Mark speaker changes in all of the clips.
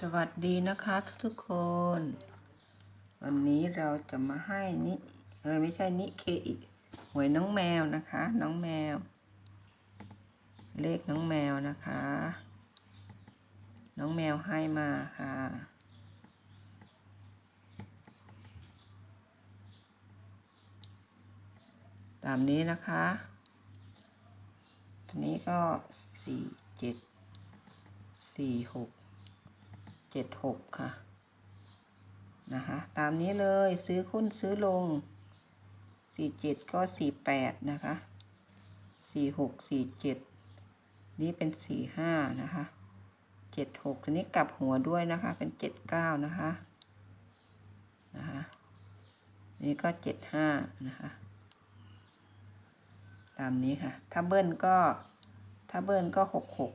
Speaker 1: สวัสดีนะคะทุกๆคน วันนี้เราจะมาให้นิเออไม่ใช่นิเคอีกหวยน้องแมวนะคะ น้องแมว เลขน้องแมวนะคะ น้องแมวให้มาค่ะตามนี้นะคะทีนี้ก็สี่เจ็ดสี่หก เจ็ดหกค่ะ นะคะ ตามนี้เลยซื้อขึ้นซื้อลงสี่เจ็ดก็สี่แปดนะคะสี่หกสี่เจ็ดนี่เป็นสี่ห้านะคะเจ็ดหกทีนี้กลับหัวด้วยนะคะ เป็นเจ็ดเก้านะคะนะคะนี่ก็เจ็ดห้านะคะ ตามนี้ค่ะ ถ้าเบิ้ลก็ถ้าเบิ้ลก็หกหก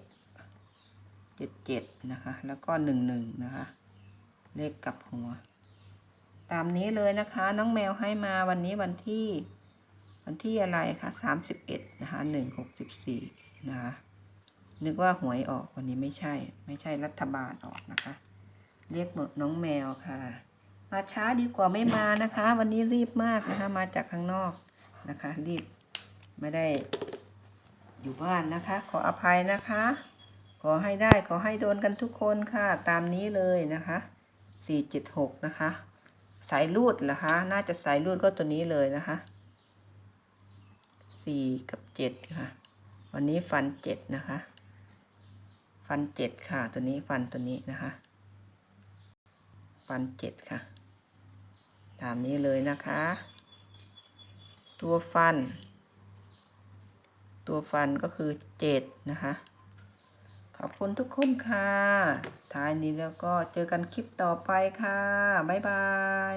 Speaker 1: เจ็ดเจ็ดนะคะ แล้วก็หนึ่งหนึ่งนะคะ เลขกลับหัว ตามนี้เลยนะคะ น้องแมวให้มาวันนี้วันที่ วันที่อะไรคะสามสิบเอ็ดนะคะหนึ่งหกสิบสี่นะคะนึกว่าหวยออกวันนี้ไม่ใช่ ไม่ใช่รัฐบาลออกนะคะ เรียกน้องแมวค่ะ มาช้าดีกว่าไม่มานะคะ วันนี้รีบมากนะคะ มาจากข้างนอกนะคะ รีบไม่ได้อยู่บ้านนะคะ ขออภัยนะคะ ขอให้ได้ขอให้โดนกันทุกคนค่ะ ตามนี้เลยนะคะสี่เจ็ดหกนะคะ สายรูดเหรอคะ น่าจะสายรูดก็ตัวนี้เลยนะคะสี่กับเจ็ดค่ะ วันนี้ฟันเจ็ดนะคะ ฟันเจ็ดค่ะ ตัวนี้ฟันตัวนี้นะคะ ฟันเจ็ดค่ะ ตามนี้เลยนะคะ ตัวฟัน ตัวฟันก็คือเจ็ดนะคะ ขอบคุณทุกคนค่ะท้ายนี้แล้วก็เจอกันคลิปต่อไปค่ะ บ๊ายบาย